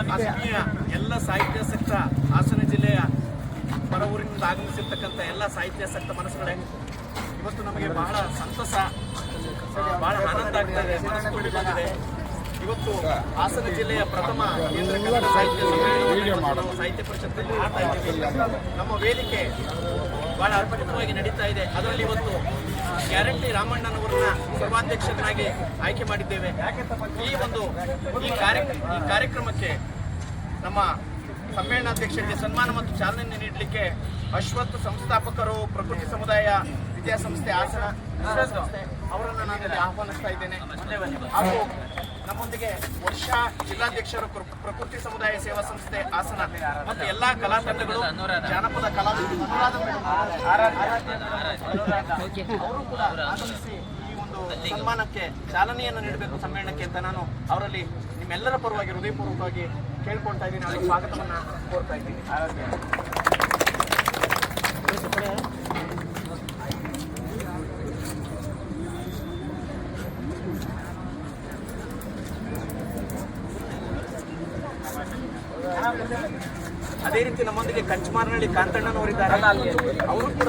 ಆತ್ಮೀಯ ಎಲ್ಲ ಸಾಹಿತ್ಯಾಸಕ್ತ ಹಾಸನ ಜಿಲ್ಲೆಯ ಹೊರ ಊರಿನಿಂದ ಆಗಮಿಸಿರ್ತಕ್ಕಂಥ ಎಲ್ಲ ಸಾಹಿತ್ಯಾಸಕ್ತ ಮನಸ್ಸುಗಳೇ, ಇವತ್ತು ನಮಗೆ ಬಹಳ ಸಂತಸ, ಬಹಳ ಆನಂದ ಆಗ್ತಾ ಇದೆ ಇವತ್ತು ಹಾಸನ ಜಿಲ್ಲೆಯ ಪ್ರಥಮ ಕೇಂದ್ರ ಕನ್ನಡ ಸಾಹಿತ್ಯ ಸಾಹಿತ್ಯ ಪರಿಷತ್ತಲ್ಲಿ ಮಾಡ್ತಾ ಇದ್ದೀವಿ. ನಮ್ಮ ವೇದಿಕೆ ಬಹಳ ಅರ್ಪಣಿತವಾಗಿ ನಡೀತಾ ಇದೆ. ಅದರಲ್ಲಿ ಇವತ್ತು ಗ್ಯಾರಂಟಿ ರಾಮಣ್ಣನವರನ್ನ ಸರ್ವಾಧ್ಯಕ್ಷರನ್ನಾಗಿ ಆಯ್ಕೆ ಮಾಡಿದ್ದೇವೆ. ಈ ಒಂದು, ಈ ಕಾರ್ಯ, ಈ ಕಾರ್ಯಕ್ರಮಕ್ಕೆ ನಮ್ಮ ಸಮ್ಮೇಳನಾಧ್ಯಕ್ಷರಿಗೆ ಸನ್ಮಾನ ಮತ್ತು ಚಾಲನೆ ನೀಡಲಿಕ್ಕೆ ಅಶ್ವತ್ಥ ಸಂಸ್ಥಾಪಕರು, ಪ್ರಕೃತಿ ಸಮುದಾಯ ವಿದ್ಯಾಸಂಸ್ಥೆ, ಆಸನ ಸಂಸ್ಥೆ ಅವರನ್ನು ನಾನು ಇಲ್ಲಿ ಆಹ್ವಾನಿಸ್ತಾ ಇದ್ದೇನೆ. ಹಾಗೂ ನಮ್ಮೊಂದಿಗೆ ವರ್ಷ ಜಿಲ್ಲಾಧ್ಯಕ್ಷರು ಪ್ರ- ಪ್ರಕೃತಿ ಸಮುದಾಯ ಸೇವಾ ಸಂಸ್ಥೆ ಹಾಸನ ಮತ್ತು ಎಲ್ಲಾ ಕಲಾ ತಂಡಗಳು ಜಾನಪದ ಆರಾಧ್ಯ ಅವರು ಕೂಡ ಆಗಮಿಸಿ ಈ ಒಂದು ಸನ್ಮಾನಕ್ಕೆ, ಚಾಲನೆಯನ್ನು ನೀಡಬೇಕು ಸಮ್ಮೇಳನಕ್ಕೆ ಅಂತ ನಾನು ಅವರಲ್ಲಿ ನಿಮ್ಮೆಲ್ಲರ ಪರವಾಗಿ ಹೃದಯಪೂರ್ವಕವಾಗಿ ಕೇಳ್ಕೊಳ್ತಾ ಇದ್ದೀನಿ. ಅವರಿಗೆ ಸ್ವಾಗತವನ್ನು ಕೋರ್ತಾ ಇದ್ದೀನಿ. ಅದೇ ರೀತಿ ನಮ್ಮೊಂದಿಗೆ ಕಂಚಮಾರನಹಳ್ಳಿ ಕಾಂತಣ್ಣನವರಿದ್ದಾರೆ. ಅವರು ಕೂಡ